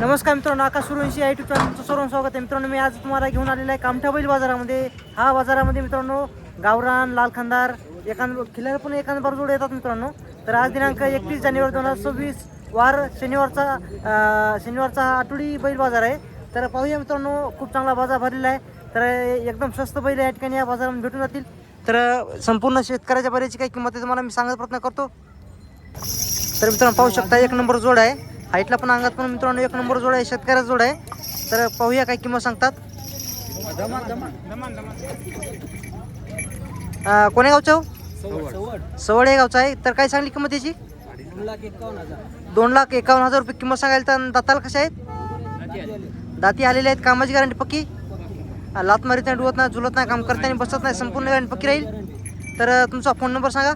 नमस्कार मित्रांनो आकाश सुरवंशी या युट्यूब चॅनलचं सर्व स्वागत आहे. मित्रांनो मी आज तुम्हाला घेऊन आलेला आहे कामठा बैल बाजारामध्ये. हा बाजारामध्ये मित्रांनो गावरान लाल खांदार एखाद खिलार पण एखाद जोड येतात मित्रांनो. तर आज दिनांक एकतीस जानेवारी दोन हजार सव्वीस वार शनिवारचा शनिवारचा हा आठवडी बैल बाजार आहे. तर पाहूया मित्रांनो खूप चांगला बाजार भरलेला आहे. तर एकदम स्वस्त बैल या ठिकाणी या बाजारामध्ये भेटून जातील. तर संपूर्ण शेतकऱ्याच्या बऱ्याची काही किंमत आहे तुम्हाला मी सांगत प्रयत्न करतो. तर मित्रांनो पाहू शकता एक नंबर जोड आहे. हाईटला पण अंगात पण मित्रांनो एक नंबर जोड आहे शेतकऱ्याचा जोड आहे. तर पाहूया काय किंमत सांगतात. कोण्या गावचं हो? सवड या गावचा आहे. तर काय सांगली किंमत याची? दोन लाख एकावन्न हजार रुपये किंमत सांगायला तर दाताला कशा आहेत? दाती आलेले आहेत कामाची गॅरंटी पक्की? लात मारीत नाही डुवत नाही झुलत नाही काम करत नाही बसत नाही संपूर्ण गॅरंटी पक्की राहील? तर तुमचा फोन नंबर सांगा.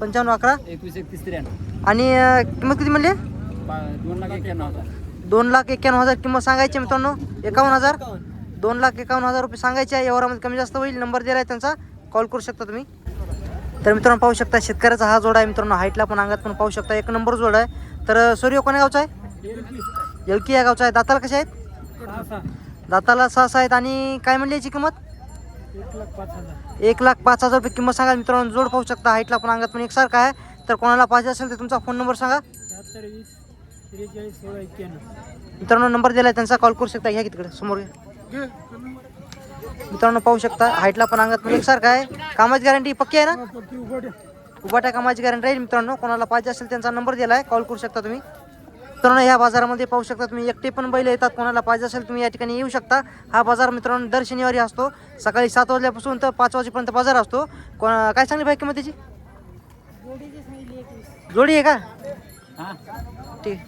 पंच्याण्णव अकरा. एकवीस एकतीस त्र्याण्णव. आणि अं, किंमत किती म्हणली? दोन लाख एक्क्याण्णव हजार. दोन लाख एक्क्याण्णव हजार किंमत सांगायची मित्रांनो. एकावन्न हजार. दोन लाख एकावन्न हजार रुपये सांगायचे आहे. यावरामध्ये कमी जास्त होईल. नंबर दिला आहे त्यांचा. कॉल करू शकता तुम्ही. तर मित्रांनो पाहू शकता शेतकऱ्याचा हा जोड आहे मित्रांनो. हाईटला पण अंगात पण पाहू शकता. एक नंबर जोड आहे. तर सूर्य कोण्या गावचा आहे? येलकी या गावचा आहे. दाताला कसे आहेत? दाताला सहा सहा आहेत. आणि काय म्हणली याची किंमत? एक लाख पाच हजार. रुपये किंमत सांगा. मित्रांनो जोड पाहू शकता हाईटला पण अंगात पण एकसारखा आहे. तर कोणाला पाहिजे असेल तर तुमचा फोन नंबर सांगा. मित्रांनो नंबर दिला आहे त्यांचा. कॉल करू शकता. घ्या तिकडे समोर घ्या. मित्रांनो पाहू शकता हाईटला पण अंगात पण एकसारखा आहे. कामाची गॅरंटी पक्की आहे ना? उभाट्या कामाची गॅरंटी राहील. मित्रांनो कोणाला पाहिजे असेल त्यांचा नंबर दिला आहे कॉल करू शकता तुम्ही. मित्रांनो या बाजारामध्ये पाहू शकता तुम्ही एकटे पण बैल येतात कोणाला पाहिजे असेल तुम्ही या ठिकाणी येऊ शकता. हा बाजार मित्रांनो दर शनिवारी असतो. सकाळी सात वाजल्यापासून तर पाच वाजेपर्यंत बाजार असतो. कोण काय सांगली भाई किंमत त्याची जोडी आहे का? हां ठीक.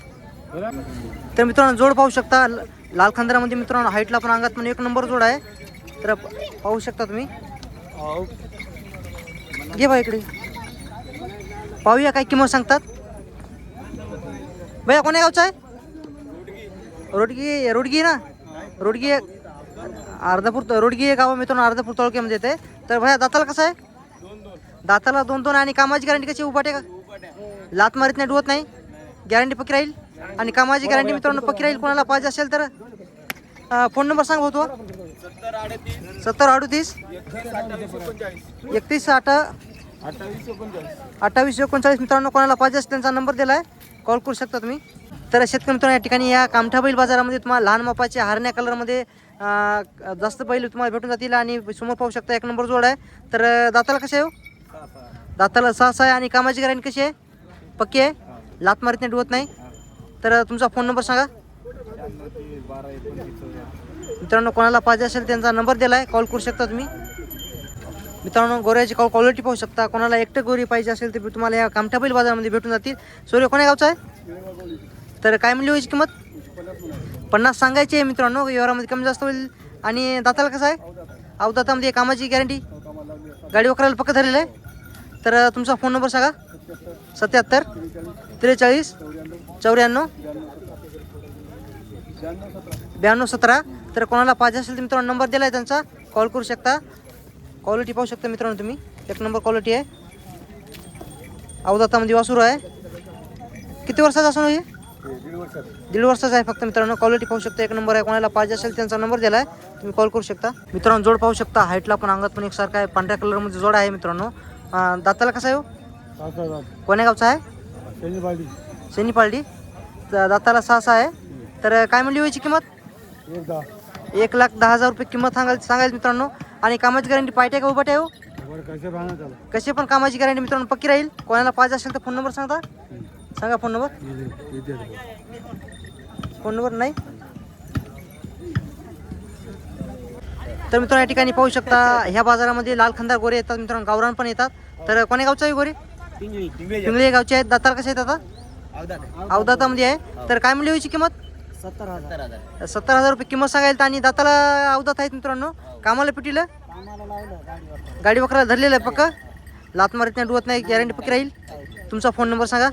तर मित्रांनो जोड पाहू शकता. लाल खांदरामध्ये मित्रांनो हाईटला पण अंगात पण एक नंबर जोड आहे. तर पाहू शकता तुम्ही. घे बा इकडे. पाहूया काय किंमत सांगतात. भैया कोण्या गावचा आहे रोडगी रोडगी ना? रोडगी अर्धापूर रोडगी हे गाव मित्रांनो अर्धापूर तालुक्यामध्ये येते तर भैया दाताला कसं आहे दाताला दोन दोन आणि कामाची गॅरंटी कशी उभाटे का लात मारीत नाही डुवत नाही। गॅरंटी पक्की राहील आणि कामाची गॅरंटी मित्रांनो पक्की राहील कोणाला पाहिजे असेल तर? फोन नंबर सांग भाऊ तो सत्तर अडतीस। एकतीस आठ अठ्ठावीस एकोणचाळीस। मित्रांनो कोणाला पाहिजे असेल त्यांचा नंबर दिला आहे कॉल करू शकता तुम्ही? तर शेतकरी मित्रांनो या ठिकाणी या कामठा बैल बाजारामध्ये तुम्हाला लहान मापाचे हरण्या कलरमध्ये जास्त बैल तुम्हाला भेटून जातील आणि समोर पाहू शकता एक नंबर जोड आहे. तर दाताला कसे आहे हो? दाताला सहा सहा आहे आणि कामाची गॅरंटी कशी आहे? पक्की आहे? लात मारीत नाही डुवत नाही? तर तुमचा फोन नंबर सांगा. मित्रांनो कोणाला पाहिजे असेल त्यांचा नंबर दिला आहे कॉल करू शकता तुम्ही. मित्रांनो गोऱ्याची का क्वालिटी पाहू शकता. कोणाला एकटं गोरी पाहिजे असेल तर तुम्हाला या कामठा बैल बाजारामध्ये भेटून जातील. सूर्य कोण्या गावचा आहे? तर काय म्हणली व्हायची किंमत? पन्नास सांगायची आहे मित्रांनो व्यवहारामध्ये कमी जास्त होईल. आणि दाताला कसं आहे? अवदातामध्ये कामाची गॅरंटी गाडी वकरायला पक्क धरलेलं आहे. तर तुमचा फोन नंबर सांगा. सत्याहत्तर त्रेचाळीस चौऱ्याण्णव ब्याण्णव सतरा. तर कोणाला पाहिजे असेल तर मित्रांनो नंबर दिला आहे त्यांचा. कॉल करू शकता. क्वालिटी पाहू शकता मित्रांनो तुम्ही. एक नंबर क्वालिटी आहे. अवदातामध्ये वासुरू आहे. किती वर्षाचा असं हे दीड वर्षाचा आहे फक्त मित्रांनो. क्वालिटी पाहू शकता. एक नंबर आहे. कोणाला पाहिजे असेल त्यांचा नंबर दिला आहे. तुम्ही कॉल करू शकता. मित्रांनो जोड पाहू शकता. हाईटला पण अंगात पण एकसारखा आहे. पांढऱ्या कलरमध्ये जोड आहे मित्रांनो. दाताला कसा आहे हो? कोण्या गावचा आहे? शनिवारी सेनी पालडी तर दाताला सहा सहा आहे. तर काय म्हणली व्हायची किंमत? एक लाख दहा हजार रुपये किंमत सांगायला सांगायला मित्रांनो. आणि कामाची गॅरंटी पाहिजे का उभा हो बरं कसे पण कामाची गॅरंटी मित्रांनो पक्की राहील. कोणाला पाहिजे असेल तर फोन नंबर सांगता? सांगा फोन नंबर. फोन नंबर नाही? तर मित्रांनो या ठिकाणी पाहू शकता ह्या बाजारामध्ये लाल खंदार गोरे येतात मित्रांनो. गावरान पण येतात. तर कोण्या गावचा आहे गोरे? पिंगळे गावचे आहेत. दातार कसे आहेत आता? अवदातामध्ये आहे. तर काय म्हणली व्हायची किंमत? सत्तर हजार. सत्तर हजार रुपये किंमत सांगायला आणि दाताला अवदात आहेत मित्रांनो. कामाला पिटीला? कामाला लावलं गाडीवर गाडी वकराला धरलेलं आहे पक्का? लात मारत नाही डुवत नाही गॅरंटी पक्की राहील? तुमचा फोन नंबर सांगा.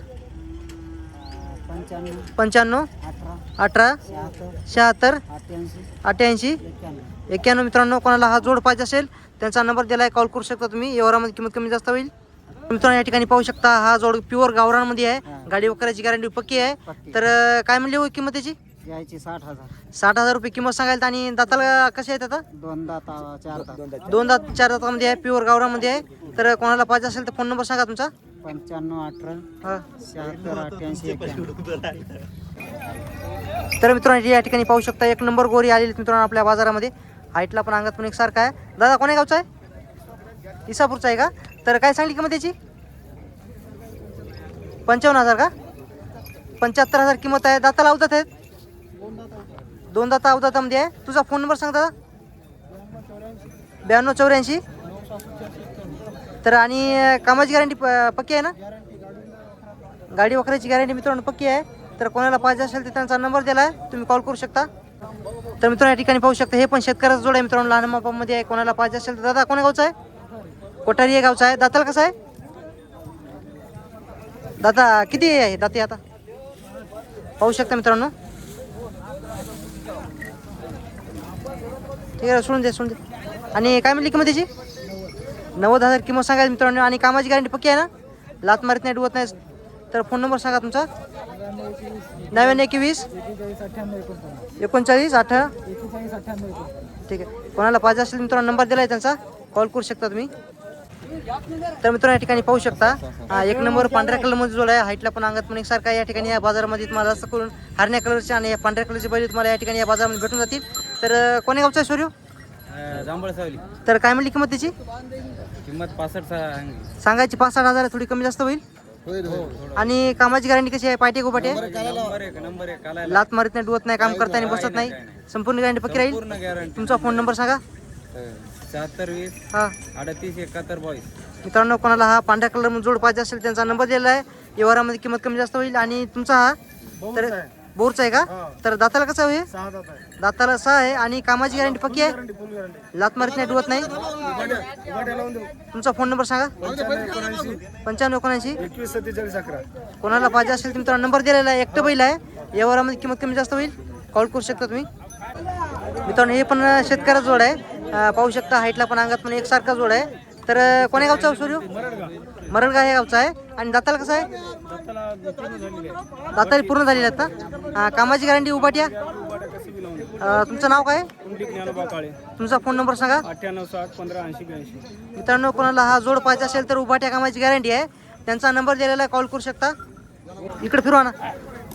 पंच्याण्णव पंच्याण्णव अठरा अठरा शहात्तर शहात्तर अठ्ठ्याऐंशी अठ्ठ्याऐंशी एक्क्याण्णव. एक्क्याण्णव मित्रांनो कोणाला हा जोड पाहिजे असेल त्यांचा नंबर दिला आहे कॉल करू शकता तुम्ही. व्यवहारामध्ये किंमत कमी जास्त होईल. मित्रांनो या ठिकाणी पाहू शकता हा जोड प्युअर गावरानमध्ये आहे. गाडी वगैरेची गॅरंटी पक्की आहे. तर काय म्हणली हो किंमत त्याची? यायची साठ हजार. साठ हजार रुपये किंमत सांगायला आणि दाताला कसे आहेत आता? दोन दात चार दात. दोन दात. चार दातामध्ये आहे प्युअर गावरामध्ये आहे. तर कोणाला पाहिजे असेल तर फोन नंबर सांगा तुमचा. पंच्याण्णव अठरा हा. शहात्तर अठ्ठ्याऐंशी तर मित्रांनो या ठिकाणी पाहू शकता एक नंबर गोरी आलेली मित्रांनो आपल्या बाजारामध्ये. हाईटला पण अंगात पण एकसारखा आहे. दादा कोण्या गावचा आहे? इसापूरचा आहे का? तर काय सांगली किंमत त्याची पंचावन्न हजार का? पंच्याहत्तर हजार किंमत आहे. दाता लावतात आहेत. दोन दाता अवदातामध्ये आहे तुझा फोन नंबर सांग दादा. ब्याण्णव चौऱ्याऐंशी. तर आणि कामाची गॅरंटी पक्की आहे ना? गाडी वखरायची गॅरंटी मित्रांनो पक्की आहे. तर कोणाला पाहिजे असेल तर त्यांचा नंबर दिला आहे. तुम्ही कॉल करू शकता. तर मित्रांनो या ठिकाणी पाहू शकता हे पण शेतकऱ्याचा जोड आहे मित्रांनो. लहान मापामध्ये आहे. कोणाला पाहिजे असेल तर दादा कोण्या गावचा आहे? कोठारी या गावचा आहे. दाताला कसा आहे? दादा किती आहे? दाते आता? पाहू शकता मित्रांनो. ठीक आहे सोडून दे सोडून दे. आणि काय म्हणली किंमत त्याची? नव्वद हजार किंमत सांगायला मित्रांनो. आणि कामाची गॅरंटी पक्की आहे ना? लात मारत नाही डुवत नाही तर फोन नंबर सांगा तुमचा. नव्याण्णव एकवीस. एकोणचाळीस अठरा. ठीक आहे. कोणाला पाहिजे असेल मित्रांनो नंबर दिला आहे त्यांचा. कॉल करू शकता तुम्ही. तर मित्रांनो या ठिकाणी पाहू शकता. एक नंबर पांढऱ्या कलरमध्ये जोड आहे हाईटला पण अंगात पण एकसारखा या ठिकाणी या बाजारामध्ये तुम्हाला जास्त करून हरण्या कलरचे आणि या पांढऱ्या कलरचे बैल तुम्हाला या ठिकाणी या बाजारामध्ये भेटून जातील. तर कोण्या गावचा आहे सूर्य? जांभळ सावली. तर काय म्हणली किंमत त्याची? किंमत पासष्ट सांगायची पाच साठ हजार थोडी कमी जास्त होईल? आणि कामाची गॅरंटी कशी आहे? पायटे गोपाटे? लात मारीत नाही डुवत नाही काम करता आणि बसत नाही. संपूर्ण गॅरंटी पक्की राहील? तुमचा फोन नंबर सांगा. शहात्तर वीस हा. अडतीस एकाहत्तर बावीस. मित्रांनो कोणाला हा पांढऱ्या कलर जोड पाहिजे असेल त्यांचा नंबर दिलेला आहे. व्यवहारामध्ये किंमत कमी जास्त होईल. आणि तुमचा हा? तर बोरचा आहे का? तर दाताला कसं आहे? सहा दात आहे. दाताला सहा आहे. आणि कामाची गॅरंटी पक्की आहे? फुल गॅरंटी लात मारीत नाही डुवत नाही? लावून देऊ. तुमचा फोन नंबर सांगा. पंच्याण्णव एकोणऐंशी. पंच्याण्णव एकोणऐंशी. एकवीस सत्तेचाळीस अकरा. कोणाला पाहिजे असेल तर मित्रांनो नंबर दिलेला आहे. एकटं बैल आहे. व्यवहारामध्ये किंमत कमी जास्त होईल. कॉल करू शकता तुम्ही. मित्रांनो हे पण शेतकऱ्याचा जोड आहे. अं, पाहू शकता हाईटला पण अंगात पण एकसारखा जोड आहे. तर अं, कोण्या गावचा सूर्य मरडगा हे गावचा आहे. आणि दाताला कसं आहे? दातारी पूर्ण झालेली आहेत ना कामाची गॅरंटी अं, तुमचं नाव काय? काळे. तुमचा फोन नंबर सांगा. अठ्ठ्याण्णव साठ पंधरा ऐंशी ब्याऐंशी. मित्रांनो कोणाला हा जोड पाहिजे असेल तर उभाट्या कामाची गॅरंटी आहे. त्यांचा नंबर दिलेला आहे कॉल करू शकता. इकडे फिरवा ना.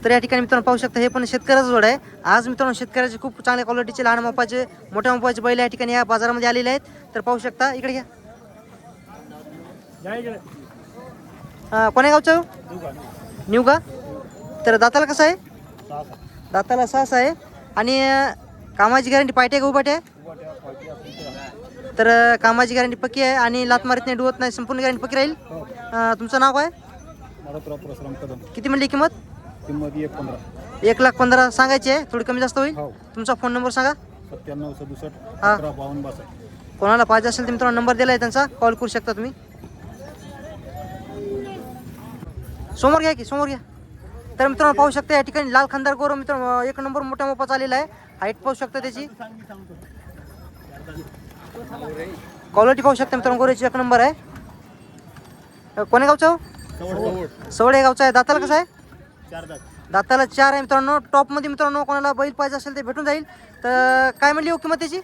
तर या ठिकाणी मित्रांनो पाहू शकता हे पण शेतकऱ्याचा जोड आहे. आज मित्रांनो शेतकऱ्याचे खूप चांगल्या क्वालिटीचे लहान मापाचे मोठ्या मापाचे बैल या ठिकाणी या बाजारामध्ये आलेले आहेत. तर पाहू शकता इकडे घ्या. अं, कोण्या गावचं? न्यू का? तर दाताला कसं आहे? दाताला सहास आहे. आणि कामाची गॅरंटी पायटे का उभाटे आहे तर कामाची गॅरंटी पक्की आहे आणि लात मारीत नाही डुवत नाही संपूर्ण गॅरंटी पक्की राहील? अं, तुमचं नाव काय? किती म्हणली किंमत? किंमत एक पंधरा. एक लाख पंधरा सांगायची आहे. थोडी कमी जास्त होईल. हो. तुमचा फोन नंबर सांगा. सत्त्याण्णव सदुसष्ट हा. कोणाला पाहिजे असेल तर मित्रांनो नंबर दिला आहे त्यांचा. कॉल करू शकता तुम्ही. समोर घ्या की समोर घ्या. तर मित्रांनो पाहू शकता या ठिकाणी लाल खंदार गोर मित्रांनो एक नंबर मोठ्या मोपा चाललेला आहे. हाईट पाहू शकता त्याची. क्वालिटी पाहू शकता मित्रांनो गोऱ्याची एक नंबर आहे. कोण्या गावचा? हो? सवडे गावचा आहे. दाताला कसं आहे? दाताला चार आहे मित्रांनो. टॉपमध्ये मित्रांनो कोणाला बैल पाहिजे असेल ते भेटून जाईल. तर काय म्हणली हो किंमत त्याची?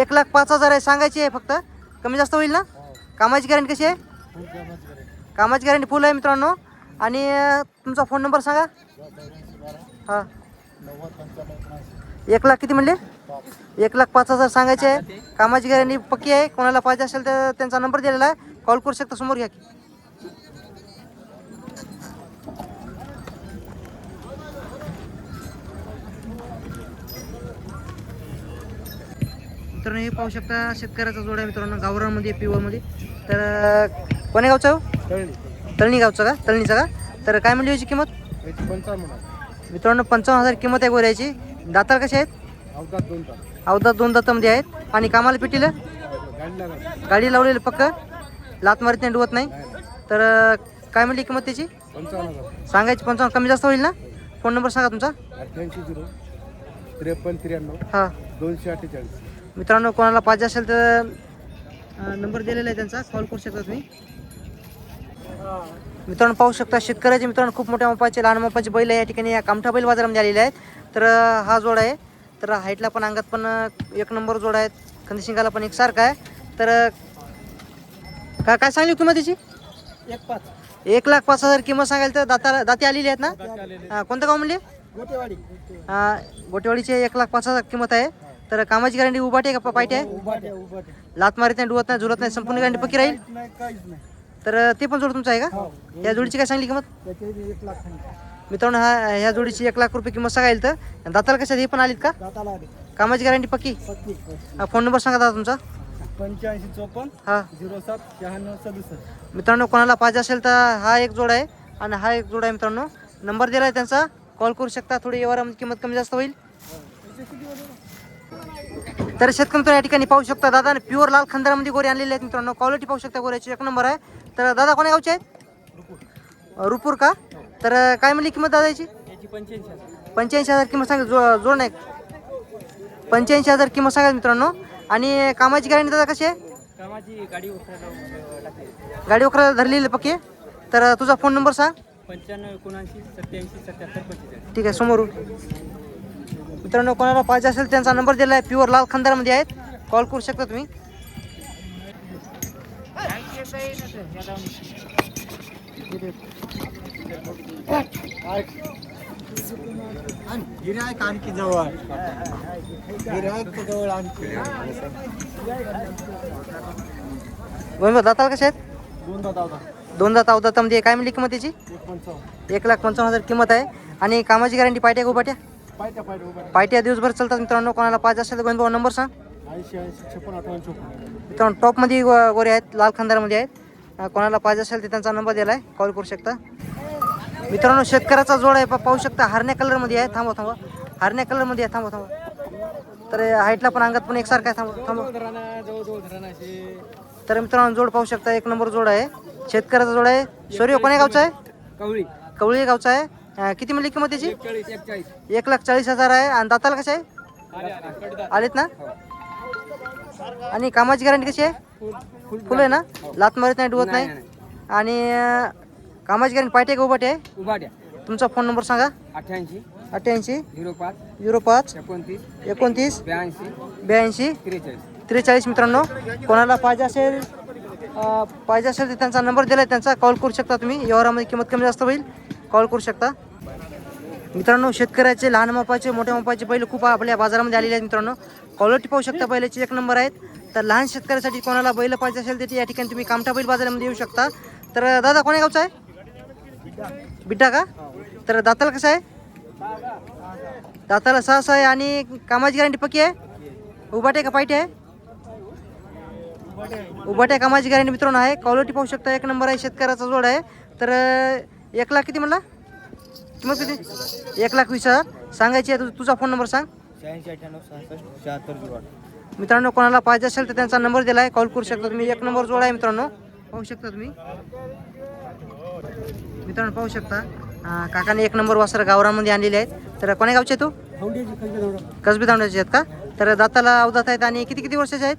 एक लाख पाच हजार आहे. सांगायची आहे फक्त. कमी जास्त होईल ना? कामाची गॅरंटी कशी आहे? कामाची गॅरंटी फुल आहे मित्रांनो. आणि तुमचा फोन नंबर सांगा. हां. एक लाख किती म्हणले? एक लाख पाच हजार सांगायचे आहे. कामाची गॅरंटी पक्की आहे. कोणाला पाहिजे असेल तर त्यांचा नंबर दिलेला आहे. कॉल करू शकता समोर घ्या की. मित्रांनो हे पाहू शकता शेतकऱ्याचा जोड आहे मित्रांनो गावरामध्ये पिवळमध्ये. तर कोण्या गावचा हो? तळणी. गावचा का? तळणीचा का? तर काय म्हणली याची किंमत? पंचावन्न मित्रांनो पंचावन्न हजार किंमत आहे गोऱ्याची. दातार कसे आहेत? अवधात दोन दातामध्ये आहेत. आणि कामाला पिटीला? गाडी. लावलेली पक्क? लात मारीत नाही डुवत नाही? तर काय म्हणली किंमत त्याची? सांगायची पंचावन्न कमी जास्त होईल ना? फोन नंबर सांगा तुमचा. त्रेपन्न त्र्याण्णव हां. दोनशे अठ्ठेचाळीस. मित्रांनो कोणाला पाहिजे असेल तर नंबर दिलेला आहे त्यांचा. कॉल करू शकता तुम्ही. मित्रांनो पाहू शकता शेतकऱ्याचे मित्रांनो खूप मोठ्या मापाचे लहान मापाचे बैल आहे या ठिकाणी या कामठा बैल बाजारामध्ये आलेले आहेत. तर हा जोड आहे. तर हाईटला पण अंगात पण एक नंबर जोड आहेत खंदशिंगाला पण एकसारखा आहे. तर अं, काय सांगली किंमत त्याची एक पाच. एक लाख पाच हजार किंमत सांगायला तर दाता दाती आलेली आहेत ना? कोणतं गाव म्हणले? गोटेवाडी. गोटेवाडीचे एक लाख पाच हजार किंमत आहे. तर कामाची गॅरंटी उभाटे का? पायटे आहे? लात मारित नाही डुवत नाही झुरत नाही संपूर्ण गॅरंटी पक्की राहील? तर ते पण जोड तुमचं आहे का? हो. या जोडीची काय सांगली किंमत? त्याचे एक लाख सांगितलं. मित्रांनो हा ह्या जोडीची एक लाख रुपये किंमत सांगायला तर दाताला कशा हे पण आलीत का? दाताला आले. कामाची गॅरंटी पक्की? फोन नंबर सांगा दादा तुमचा. पंच्याऐंशी चोपन्न हा. झिरो सात शहाण्णव सदुसष्ट. मित्रांनो कोणाला पाहिजे असेल तर हा एक जोड आहे आणि हा एक जोड आहे मित्रांनो. नंबर दिला आहे त्यांचा कॉल करू शकता थोडी व्यवहार किंमत कमी जास्त होईल. तर शेतकरी मित्र या ठिकाणी पाहू शकता दादा प्युअर लाल खंदारामध्ये गोरे आणलेले आहेत मित्रांनो. क्वालिटी पाहू शकता गोऱ्याची एक नंबर आहे. तर दादा कोण्या गावचे आहेत? रुपूर का? तर काय म्हणली किंमत दादाची? याची पंच्याऐंशी हजार किंमत सांगा जो जोड नाही. पंच्याऐंशी हजार किंमत सांगा मित्रांनो. आणि कामाची गॅरंटी दादा कशी आहे? गाडी उतरायला टाकली. गाडी वखरा धरलेली पक्की? तर तुझा फोन नंबर सांग. पंच्याण्णव एकोणऐंशी सत्याऐंशी सत्याहत्तर पंचेचाळीस. ठीक आहे समोरून मित्रांनो कोणाला पाहिजे असेल त्यांचा नंबर दिला आहे प्युअर लाल खंदारमध्ये आहेत. कॉल करू शकता तुम्ही. गिरायक आणखी जवळ गिरायक जवळ आणखी बरोबर दाताला कसे आहेत? दोन दादा होता दोन दाता अवदातामध्ये म्हणजे काय म्हणली किंमत त्याची एक लाख पंचावन्न हजार किंमत आहे. आणि कामाची गॅरंटी पायट्या का उभाट्या पायट्या दिवसभर चालतात मित्रांनो. कोणाला पाहिजे असेल तर गोविंद नंबर सांग. ऐंशी ऐंशी छप्पन अठ्ठावन्न चोपन्न मित्रांनो टॉपमध्ये गोरे आहेत लाल खंदारमध्ये आहेत. कोणाला पाहिजे असेल तर त्यांचा नंबर दिला आहे कॉल करू शकता. मित्रांनो शेतकऱ्याचा जोड आहे. पा- पाहू शकता हरण्या कलरमध्ये आहे. थांबवा थांबा. हरण्या कलरमध्ये आहे. थांबवा थांबा. तर हाईटला पण अंगात पण एकसारखं आहे. घराणा असे तर मित्रांनो जोड पाहू शकता. एक नंबर जोड आहे. शेतकऱ्याचा जोड आहे. शौर्य कोण्या गावचा आहे? कवळी. कवळी गावचा आहे. किती मिळली किंमत त्याची एक लाख चाळीस हजार आहे. आणि दाताला कसे आहे? आलेत ना? आणि कामाची गॅरंटी कशी आहे? फुल आहे ना? लात मारत नाही डुवत नाही आणि कामाची गॅरंटी पाहिजे का उभाटे उभाट्या. तुमचा फोन नंबर सांगा. अठ्ठ्याऐंशी. अठ्ठ्याऐंशी. झिरो पाच. झिरो पाच. एकोणतीस. एकोणतीस. ब्याऐंशी. ब्याऐंशी. त्रेचाळीस. त्रेचाळीस मित्रांनो कोणाला पाहिजे असेल पाहिजे असेल तर त्यांचा नंबर दिला आहे त्यांचा कॉल करू शकता तुम्ही. व्यवहारामध्ये किंमत कमी जास्त होईल कॉल करू शकता. मित्रांनो शेतकऱ्याचे लहान मापाचे मोठ्या मापाचे बैल खूप आपल्या बाजारामध्ये आलेले आहेत मित्रांनो. क्वालिटी पाहू शकता बैलाची एक नंबर आहेत. तर लहान शेतकऱ्यासाठी कोणाला बैल पाहिजे असेल तर या ठिकाणी तुम्ही कामठा बैल बाजारामध्ये येऊ शकता. तर दादा कोण्या गावचा आहे? बिड्डा का? तर दाताला कसं आहे? दाताला सहा सहा आहे आणि कामाची गॅरंटी पक्की आहे? उभाटे का पायटे आहे? उभाट्या कामाची गॅरंटी मित्रांनो आहे. क्वालिटी पाहू शकता एक नंबर आहे शेतकऱ्याचा जोड आहे. तर एक लाख किती म्हणला? किंमत किती? एक लाख वीस हजार. सांगायची आहे तुझा फोन नंबर सांग. शहाऐंशी अठ्ठ्याण्णव सहासष्ट शहात्तर जुवाड मित्रांनो कोणाला पाहिजे असेल तर त्यांचा नंबर दिला आहे कॉल करू शकता तुम्ही. एक नंबर जोड आहे मित्रांनो. पाहू शकता तुम्ही. मित्रांनो पाहू शकता. अं, काकाने एक नंबर वासर गावरामध्ये आणलेले आहेत. तर कोण्या गावचे तू? खंड कसबी तांड्याचे आहेत का? तर दाताला अवधात आहेत आणि किती किती वर्षाचे आहेत?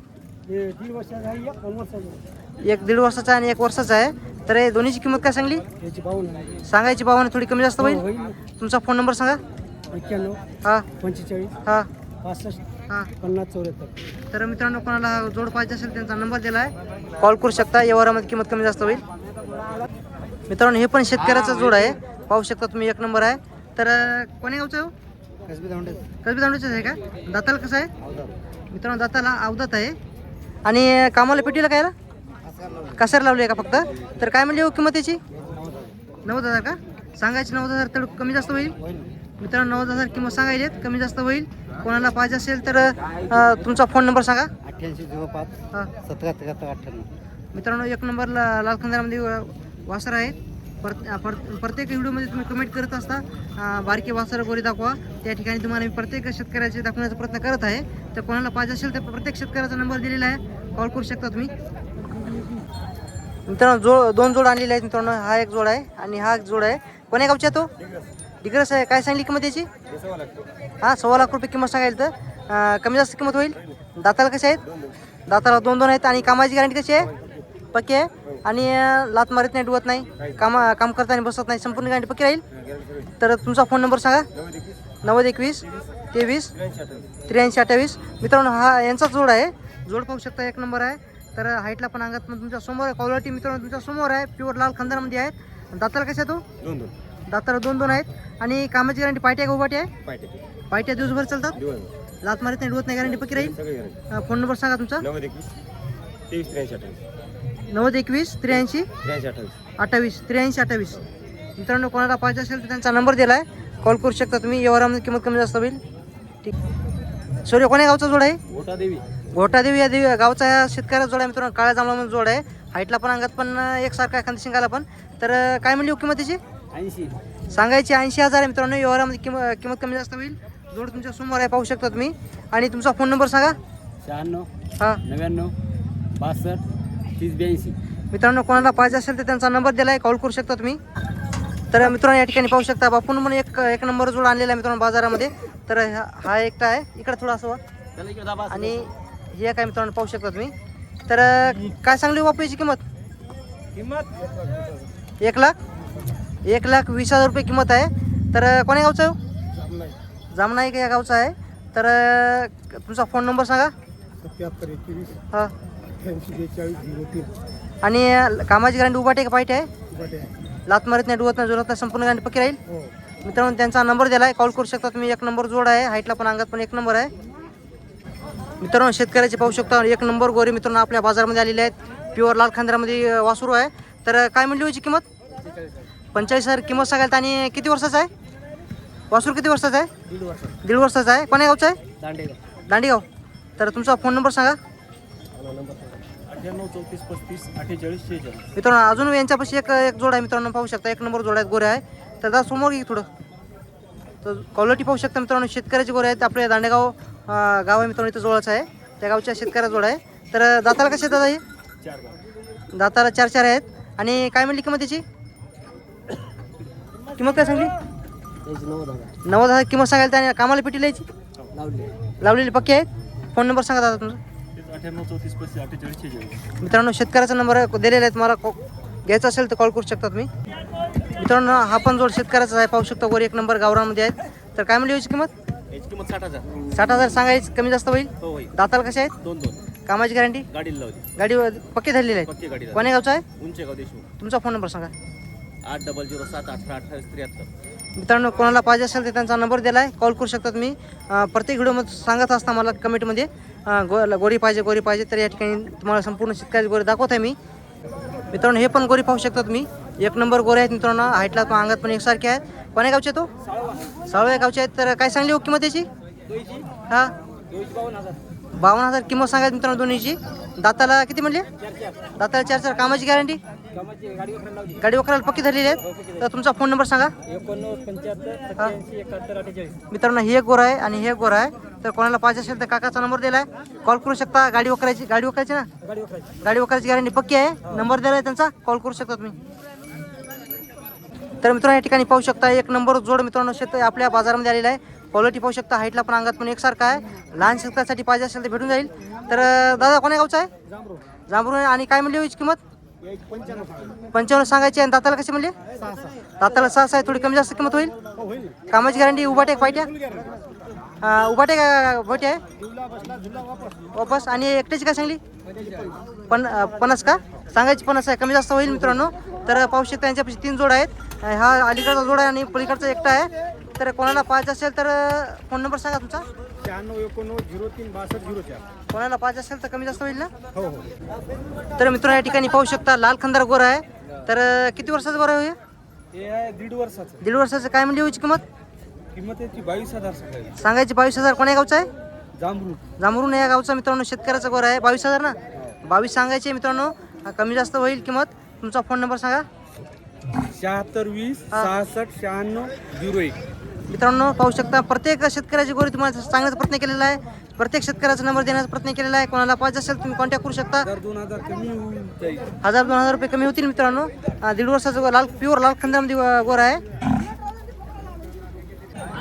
हे दीड वर्षाचा आहे एक दोन वर्षाचा आहे. एक दीड वर्षाचा आणि एक वर्षाचा आहे. तर हे दोन्हीची किंमत काय सांगली? याची बावन्न आहे. सांगायची भावाने थोडी कमी जास्त हो, होईल. होईल तुमचा फोन नंबर सांगा. एक्क्याण्णव हा. पंचेचाळीस हा. पासष्ट हा. पन्नास चौऱ्याहत्तर. तर मित्रांनो कोणाला जोड पाहिजे असेल त्यांचा नंबर दिला आहे कॉल करू शकता. व्यवहारामध्ये किंमत कमी जास्त होईल. मित्रांनो हे पण शेतकऱ्याचा जोड आहे. पाहू शकता तुम्ही एक नंबर आहे. तर अं, कोण्या गावचं आहे हो? कसबी धावडे. कसबी तांडूचंच आहे का? दाताला कसं आहे? मित्रांनो दाताला अवदात आहे. आणि कामाला पेटीला कायला कसार लावली आहे का फक्त? तर काय म्हणली हो किंमत त्याची नव्वद हजार. का? सांगायची नव्वद हजार तर कमी जास्त होईल. मित्रांनो नव्वद हजार किंमत सांगायची कमी जास्त होईल. कोणाला पाहिजे असेल तर अं, तुमचा फोन नंबर सांगा. अठ्ठ्याऐंशी झिरो पाच हां. सतरा त्र्याहत्तर अठ्ठ्याण्णव. मित्रांनो एक नंबरला लाल खंदारामध्ये वासर आहेत. पर पर प्रत्येक व्हिडिओमध्ये तुम्ही कमेंट करत असता. अं, बारके वासर गोरी दाखवा. त्या ठिकाणी तुम्हाला मी प्रत्येक शेतकऱ्याचे दाखवण्याचा प्रयत्न करत आहे. तर कोणाला पाहिजे असेल तर प्रत्येक शेतकऱ्याचा नंबर दिलेला आहे. कॉल करू शकता तुम्ही. मित्रांनो जो दोन जोड आणलेले आहेत मित्रांनो. हा एक जोड आहे आणि हा एक जोड आहे. कोण्या गावचा आहे तो? डिग्रस आहे. काय सांगली किंमत याची? हां सव्वा लाख रुपये किंमत सांगायला तर कमी जास्त किंमत होईल. दाताला कसे आहेत? दाताला दोन दोन आहेत आणि कामाची गॅरंटी कशी आहे? पक्की आहे. आणि लात मारत नाही डुवत नाही. काम काम करताना बसत नाही. संपूर्ण गॅरंटी पक्की राहील? तर तुमचा फोन नंबर सांगा. नव्वद एकवीस तेवीस त्र्याऐंशी अठ्ठावीस. मित्रांनो हा यांचा जोड आहे. जोड पाहू शकता एक नंबर आहे. तर हाईटला पण अंगात तुमच्यासमोर क्वालिटी मित्रांनो तुमच्यासमोर आहे. प्युअर लाल खंदरामध्ये आहेत. दाताला कशा तो? दोन दोन. दाताला दोन दोन आहेत. आणि कामाची गॅरंटी पायट्या का उभाटी आहे. पायटे पायट्या दिवसभर चालतात. दिवस लात मारीत नाही डुवत नाही गॅरंटी पक्की राहील. सगळे गॅरंटी अं, फोन नंबर सांगा तुमचा. नव्वद एकवीस तेवीस त्र्याऐंशी अठ्ठावीस. नव्वद एकवीस त्र्याऐंशी त्र्याऐंशी अठ्ठावीस. अठ्ठावीस त्र्याऐंशी अठ्ठावीस. मित्रांनो कोणाला पाहिजे असेल तर त्यांचा नंबर दिला आहे कॉल करू शकता तुम्ही. व्यवहारामध्ये किंमत कमी जास्त होईल. ठीक. सूर्य कोण्या गावचा जोड आहे? गोटा देवी. घोटादेवी या देवी गावचा या शेतकऱ्याचा जोड आहे मित्रांनो. काळ्या जांभळामध्ये जोड आहे. हाईटला पण अंगात पण एकसारखा आहे खांदी शिंगाला पण. तर अं, काय म्हणली हो किंमत त्याची ऐंशी. सांगायची ऐंशी हजार आहे मित्रांनो व्यवहारामध्ये किंमत किंमत कमी जास्त होईल. जोड तुमच्यासमोर आहे पाहू शकता तुम्ही. आणि तुमचा फोन नंबर सांगा. शहाण्णव हां. नव्याण्णव बासष्ट तीस ब्याऐंशी. मित्रांनो कोणाला पाहिजे असेल तर त्यांचा नंबर दिला आहे कॉल करू शकता तुम्ही. तर मित्रांनो या ठिकाणी पाहू शकता बापून पण एक एक नंबर जोड आणलेला आहे मित्रांनो बाजारामध्ये. तर हा हा एकटा आहे. इकडे थोडा असं. आणि हे काय मित्रांनो पाहू शकता तुम्ही. तर काय सांगली बापू याची किंमत? किंमत? एक लाख? एक लाख वीस हजार रुपये किंमत आहे. तर कोण्या गावचं आहे हो? जामनाई. का या गावचा आहे. तर तुमचा फोन नंबर सांगा. सत्याहत्तर एकवीस हां. अठ्ठ्याऐंशी बेचाळीस झिरो तीन. आणि कामाची गॅरंटी उभाटे का पाहिजे आहे? लात मारत नाही डुवत नाही जोरत नाही संपूर्ण गॅरंटी पक्की राहील? हो. मित्रांनो त्यांचा नंबर दिला आहे कॉल करू शकता तुम्ही. एक नंबर जोड आहे. हाईटला पण अंगात पण एक नंबर आहे. मित्रांनो शेतकऱ्याचे पाहू शकता. एक नंबर गोरी मित्रांनो आपल्या बाजारामध्ये आलेले आहेत. प्युअर लाल खांद्रामध्ये वासरू आहे. तर काय म्हणली होती किंमत? पंचेचाळीस हजार किंमत सांगाल आणि किती वर्षाचा आहे? वासरू किती वर्षाचा आहे? दीड वर्ष. दीड वर्षाचा आहे. कोण्या गावचा आहे? दांडेगाव. दांडेगाव. तर तुमचा फोन नंबर सांगा. अठ्ठ्याण्णव चौतीस पस्तीस अठ्ठेचाळीस शेहेचाळीस. मित्रांनो अजून यांच्यापाशी एक एक जोड आहे मित्रांनो पाहू शकता. एक नंबर जोड आहेत गोरे आहे. तर दादा समोर घे थोडं. तर क्वालिटी पाहू शकता मित्रांनो शेतकऱ्याचे गोरे आहेत. आपले दांडेगाव अं, गाव आहे मित्रांनो इथं जवळच आहे. त्या गावच्या शेतकऱ्या जोड आहे. तर दाताला कसे दादा हे? चार गाव. दाताला चार चार आहेत. आणि काय म्हणली किंमत त्याची किंमत काय सांगली? त्याची नव्वद हजार नव्वद हजार किंमत सांगायला त्याने कामाला पेटी लावले लावलेली पक्की आहेत? फोन नंबर सांगा दादा तुमचा. अठ्ठ्याण्णव चौतीस पस्तीस अठ्ठेचाळीस शेहेचाळीस मित्रांनो शेतकऱ्याचा नंबर दिलेला आहे. तुम्हाला को- घ्यायचा असेल तर कॉल करू शकता तुम्ही. मित्रांनो हा पण जोड शेतकऱ्याचा आहे. पाहू शकता वर एक नंबर गावरामध्ये आहेत. तर काय म्हणली याची किंमत? याची किंमत साठ हजार. साठ हजार सांगायची. कमी जास्त होईल? हो होईल. दाताला कसे आहेत? दोन दोन. कामाची गॅरंटी गाडीला लावली. गाडी पक्की झालेली आहे पक्की गाडी कोण्या गावचा आहे? उंचे गाव देशमुख. तुमचा फोन नंबर सांगा. आठ डबल झिरो सात अठरा अठ्ठावीस त्र्याहत्तर. मित्रांनो कोणाला पाहिजे असेल तर त्यांचा नंबर दिला आहे कॉल करू शकता तुम्ही अं, प्रत्येक व्हिडिओमध्ये सांगत असता मला कमेंटमध्ये. गो गोरी पाहिजे गोरी पाहिजे तर या ठिकाणी तुम्हाला संपूर्ण शेतकऱ्याची गोरी दाखवत आहे मी. मित्रांनो हे पण गोरी पाहू शकता तुम्ही एक नंबर गोरे आहेत मित्रांनो. हाईटला तो अंगात पण एकसारखे आहेत. कोण्या गावचे तो? साळवे गावचे आहेत. तर काय सांगली हो किंमत त्याची हां? बावन्न हजार किंमत सांगायची मित्रांनो दोन्हीची. दाताला किती म्हणले? दाताला चार चार. कामाची गॅरंटी? गाडी वखराला पक्की झालेली आहेत? तर तुमचा फोन नंबर सांगा. मित्रांनो ही गोरा आहे आणि हे गोरा आहे. तर कोणाला पाहिजे असेल तर काकाचा नंबर दिला आहे कॉल करू शकता. गाडी वकरायची गाडी वकरायची ना? गाडी वकरायची गॅरंटी पक्की आहे. नंबर दिला आहे त्यांचा. कॉल करू शकता तुम्ही. तर मित्रांनो या ठिकाणी पाहू शकता एक नंबर जोड मित्रांनो शेत आपल्या बाजारामध्ये आलेला आहे. क्वालिटी पाहू शकता. हाईटला पण अंगात पण एकसारखा आहे. लहान शेतकऱ्यासाठी पाहिजे असेल तर भेटून जाईल. तर दादा कोण्या गावचा आहे? जांभरू जांभरून आणि काय म्हणली होईची किंमत? पंचावन्न सांगायचे आणि दाताला कशी म्हणले? सहा सहा दाताला सहा आहे थोडी कमी जास्त किंमत होईल? कामाची गॅरंटी उभाटे पायट्या उभाटे का भोटे आहे? वापस. आणि एकट्याची काय सांगली? पण पन्नास का? सांगायची पन्नास आहे कमी जास्त होईल मित्रांनो. तर पाहू शकता यांच्यापाशी तीन जोड आहेत. हा अलीकडचा जोड आहे आणि पलीकडचा एकटा आहे. तर कोणाला पाहायचं असेल तर फोन नंबर सांगा तुमचा. शहाण्णव एकोणनव्वद झिरो तीन बासष्ट झिरो चार. कोणाला पाहायचं असेल तर कमी जास्त होईल ना? हो हो. तर मित्रांनो या ठिकाणी पाहू शकता लाल खंदार गोरा आहे. तर किती वर्षाचं गोरा आहे हे? हे? आहे दीड वर्षाचं. दीड वर्षाचं. काय म्हणली होईची किंमत? किंमत याची बावीस हजार सांगायची सांगायची बावीस हजार. कोण्या गावचं आहे? जांभरू जांभरून या गावचा मित्रांनो शेतकऱ्याचा गोरा आहे. बावीस हजार ना? बावीस सांगायचे मित्रांनो. हा कमी जास्त होईल किंमत. तुमचा फोन नंबर सांगा. शहात्तर वीस हा. सहासष्ट शहाण्णव झिरो एक. मित्रांनो पाहू शकता प्रत्येक शेतकऱ्याची गोरी तुम्हाला सांगण्याचा प्रयत्न केलेला आहे. प्रत्येक शेतकऱ्याचा नंबर देण्याचा प्रयत्न केलेला आहे. कोणाला पाहिजे असेल तुम्ही कॉन्टॅक्ट करू शकता. हजार दोन हजार रुपये कमी होतील मित्रांनो. दीड वर्षाचा लाल प्युअर लाल खंदामध्ये गोरा आहे.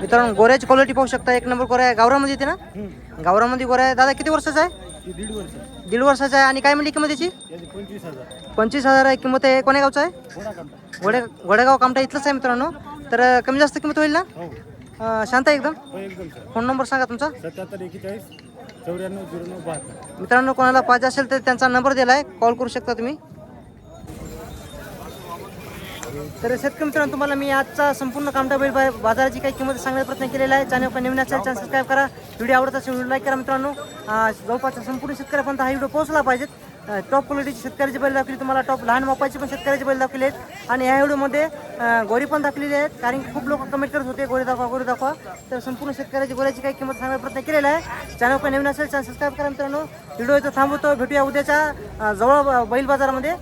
मित्रांनो गोऱ्याची क्वालिटी पाहू शकता. एक नंबर गोरा आहे. गावरामध्ये येते ना? गावरामध्ये गोरा आहे. दादा किती वर्षाचा आहे? दीड वर्ष दीड वर्षाचा आहे. आणि काय म्हणली किंमत याची? याचे पंचवीस हजार. आहे. किंमत आहे कोण्या गावचं आहे? गोडे गोडेगाव कामटा इथलंच आहे मित्रांनो. तर कमी जास्त किंमत होईल ना? हो. अं, शांत आहे एकदम? हो एकदम सर फोन नंबर सांगा तुमचा. सत्याहत्तर एकेचाळीस चौऱ्याण्णव झिरो नऊ बहात्तर. मित्रांनो कोणाला पाहिजे असेल तर त्यांचा नंबर दिला आहे कॉल करू शकता तुम्ही. तर शेतकरी मित्रांनो तुम्हाला मी आजचा संपूर्ण कामटा बैल बा- बाजाराची काही किंमत सांगण्याचा प्रयत्न केलेला आहे. चॅनल पण नवीन असेल चॅनल सबस्क्राईब करा. व्हिडिओ आवडत असेल व्हिडिओ लाईक करा मित्रांनो. अं, जवळपासच्या संपूर्ण शेतकऱ्यापर्यंत हा व्हिडिओ पोहोचला पाहिजेत. टॉप क्वालिटीचे शेतकऱ्याचे बैल दाखवले. तुम्हाला टॉप लहान मापाचे पण शेतकऱ्याचे बैल दाखवले आहेत. आणि या व्हिडिओमध्ये गोरी पण दाखवलेली आहेत. कारण की खूप लोक कमेंट करत होते गोरी दाखवा गोरी दाखवा. तर संपूर्ण शेतकऱ्याची गोऱ्याची काही किंमत सांगण्याचा प्रयत्न केलेला आहे. चॅनल पण नवीन असेल चॅनल सबस्क्राईब करा मित्रांनो. व्हिडिओ इथं थांबवतो. भेटूया उद्याच्या जवळ बैल बाजारामध्ये.